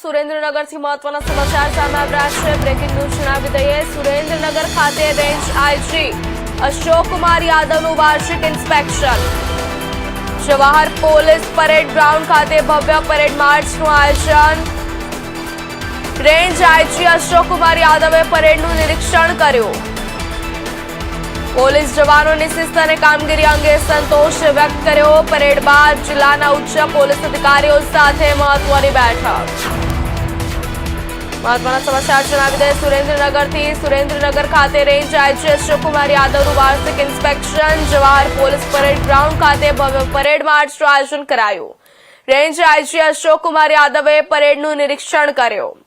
સુરેન્દ્રનગરથી મહત્વના સમાચાર સામે આવ્યા છે. બ્રેકિંગ ન્યૂઝ જણાવી દઈએ, સુરેન્દ્રનગર ખાતે રેન્જ આઈજી અશોક કુમાર યાદવનું વાર્ષિક inspection. Jawahar police parade ground ખાતે ભવ્ય પરેડ માર્ચનું આયોજન. રેન્જ આઈજી અશોક કુમાર યાદવે પરેડનું નિરીક્ષણ કર્યું. પોલીસ જવાનોની શિસ્ત અને કામગીરી અંગે સંતોષ વ્યક્ત કર્યો. પરેડ બાદ જિલ્લાના ઉચ્ચ પોલીસ અધિકારીઓ સાથે મહત્વની બેઠક. મહત્વના સમાચાર જણાવી દે સુરેન્દ્રનગરથી સુરેન્દ્રનગર ખાતે રેન્જ આઈજી અશોકકુમાર યાદવનું વાર્ષિક inspection. Jawahar police parade ground ખાતે ભવ્ય પરેડ માર્ચનું આયોજન કરાયું. રેન્જ આઈજી અશોકકુમાર યાદવે પરેડનું નિરીક્ષણ કર્યું.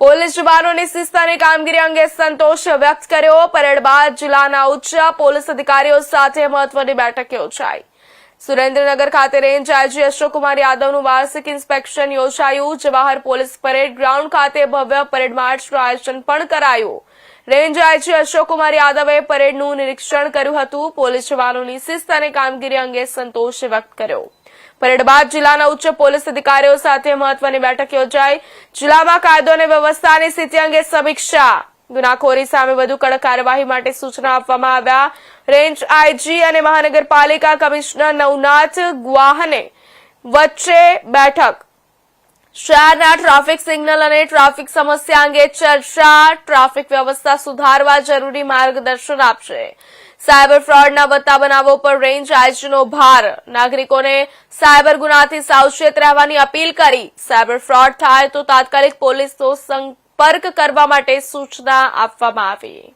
પોલીસ જવાનોની શિસ્ત કામગીરી અંગે સંતોષ વ્યક્ત કર્યો. પરેડ બાદ જિલ્લાના ઉચ્ચ પોલીસ અધિકારીઓ સાથે મહત્વની બેઠક યોજાઈ. સુરેન્દ્રનગર ખાતે રેન્જ આઈજી અશોકકુમાર યાદવનું વાર્ષિક ઇન્સ્પેક્શન યોજાયું જવાહર પોલીસ પરેડ ગ્રાઉન્ડ ખાતે ભવ્ય પરેડ માર્ચનું આયોજન પણ કરાયું. રેન્જ આઈજી અશોકકુમાર યાદવે પરેડનું નિરીક્ષણ કર્યું હતું. પોલીસ જવાનોની શિસ્ત અને કામગીરી અંગે સંતોષ વ્યક્ત કર્યો. પરેડ બાદ જિલ્લાના ઉચ્ચ પોલીસ અધિકારીઓ સાથે મહત્વની બેઠક યોજાઈ. જિલ્લામાં કાયદો અને વ્યવસ્થાની સ્થિતિ અંગે સમીક્ષા ગુનાખોરી સામે વધુ કડક કાર્યવાહી માટે સૂચના આપવામાં આવ્યા. રેન્જ આઈજી અને મહાનગરપાલિકા કમિશનર નવનાથ ગુવાહને વચ્ચે બેઠક. શહેરના ટ્રાફિક સિગ્નલ અને ટ્રાફિક સમસ્યા અંગે ચર્ચા, ટ્રાફિક વ્યવસ્થા સુધારવા જરૂરી માર્ગદર્શન આપશે. સાયબર ફ્રોડના વધતા બનાવો પર રેન્જ આઈજીનો ભાર. નાગરિકોને સાયબર ગુનાથી સાવચેત રહેવાની અપીલ કરી. સાયબર ફ્રોડ થાય તો તાત્કાલિક પોલીસનો સંપર્ક કરવા માટે સૂચના આપવામાં આવી.